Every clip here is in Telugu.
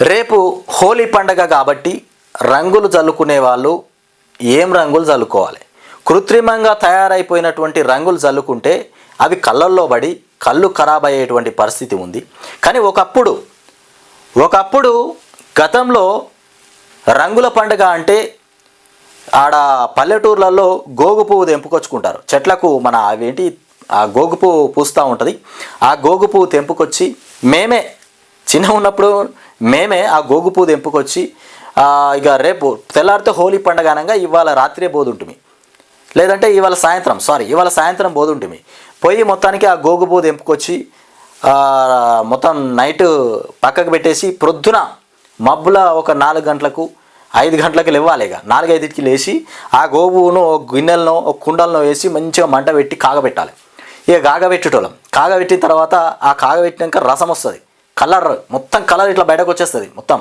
రేపు హోలీ పండగ కాబట్టి రంగులు చల్లుకునే వాళ్ళు ఏం రంగులు చల్లుకోవాలి కృత్రిమంగా తయారైపోయినటువంటి రంగులు చల్లుకుంటే అవి కళ్ళల్లో పడి కళ్ళు ఖరాబ్ అయ్యేటువంటి పరిస్థితి ఉంది. కానీ ఒకప్పుడు ఒకప్పుడు గతంలో రంగుల పండుగ అంటే ఆడ పల్లెటూర్లలో గోగు పువ్వు తెంపుకొచ్చుకుంటారు. చెట్లకు మన అవేంటి ఆ గోగు పువ్వు పూస్తూ ఉంటుంది. ఆ గోగు పువ్వు తెంపుకొచ్చి మేమే చిన్న ఉన్నప్పుడు మేమే ఆ గోగుపూ తెంపుకొచ్చి ఇక రేపు తెల్లారితే హోలీ పండగ అనగా ఇవాళ రాత్రే బోధుంటుమి లేదంటే ఇవాళ సాయంత్రం సారీ ఇవాళ సాయంత్రం బోధుంటుమి పోయి మొత్తానికి ఆ గోగుపూ తెంపుకొచ్చి మొత్తం నైట్ పక్కకు పెట్టేసి ప్రొద్దున మబ్బుల ఒక నాలుగు గంటలకు ఐదు గంటలకు లేవాలి ఇక. నాలుగైదుకి లేచి ఆ గోగును ఒక గిన్నెలను ఒక కుండలను వేసి మంచిగా మంట పెట్టి కాగబెట్టాలి. ఇక కాగబెట్టేటోళ్ళం. కాగబెట్టిన తర్వాత ఆ కాగబెట్టినాక రసం వస్తుంది. కలర్ మొత్తం కలర్ ఇట్లా బయటకు వచ్చేస్తుంది మొత్తం.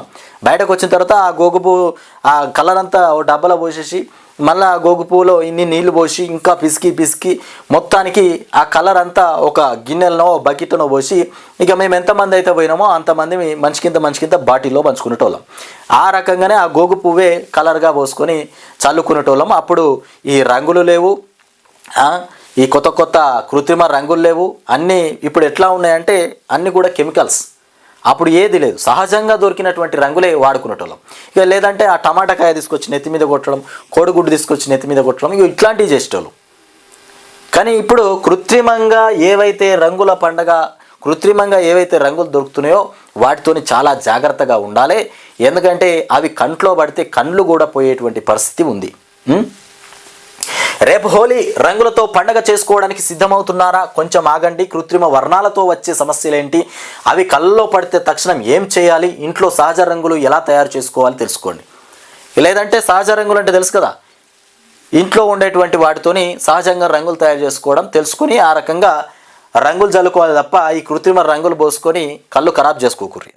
బయటకు వచ్చిన తర్వాత ఆ గోగు పువ్వు ఆ కలర్ అంతా ఓ డబ్బాలో పోసేసి మళ్ళీ ఆ గోగు పువ్వులో ఇన్ని నీళ్ళు పోసి ఇంకా పిసికి పిసికి మొత్తానికి ఆ కలర్ అంతా ఒక గిన్నెలనో బకెట్నో పోసి ఇక మేము ఎంతమంది అయితే పోయినామో అంతమంది మంచికింత మంచికింత మంచి కింద బాటిల్లో పంచుకునేటోళ్ళం. ఆ రకంగానే ఆ గోగు పువ్వే కలర్గా పోసుకొని చల్లుకునేటోళ్ళం. అప్పుడు ఈ రంగులు లేవు ఈ కొత్త కొత్త కృత్రిమ రంగులు లేవు. అన్నీ ఇప్పుడు ఎట్లా ఉన్నాయంటే అన్నీ కూడా కెమికల్స్. అప్పుడు ఏది లేదు. సహజంగా దొరికినటువంటి రంగులే వాడుకునేటోళ్ళం. ఇక లేదంటే ఆ టమాటాకాయ తీసుకొచ్చి నెత్తి మీద కొట్టడం కోడిగుడ్డు తీసుకొచ్చి నెత్తి మీద కొట్టడం ఇక ఇట్లాంటివి చేసేటోళ్ళు. కానీ ఇప్పుడు కృత్రిమంగా ఏవైతే రంగుల పండగ కృత్రిమంగా ఏవైతే రంగులు దొరుకుతున్నాయో వాటితోని చాలా జాగ్రత్తగా ఉండాలి. ఎందుకంటే అవి కంట్లో పడితే కండ్లు కూడా పోయేటువంటి పరిస్థితి ఉంది. రేపు హోలీ రంగులతో పండగ చేసుకోవడానికి సిద్ధమవుతున్నారా? కొంచెం ఆగండి. కృత్రిమ వర్ణాలతో వచ్చే సమస్యలేంటి? అవి కళ్ళలో పడితే తక్షణం ఏం చేయాలి? ఇంట్లో సహజ రంగులు ఎలా తయారు చేసుకోవాలి తెలుసుకోండి. లేదంటే సహజ రంగులు అంటే తెలుసు కదా? ఇంట్లో ఉండేటువంటి వాటితోని సహజంగా రంగులు తయారు చేసుకోవడం తెలుసుకుని ఆ రకంగా రంగులు చల్లుకోవాలి తప్ప ఈ కృత్రిమ రంగులు పోసుకొని కళ్ళు ఖరాబ్ చేసుకోకూరి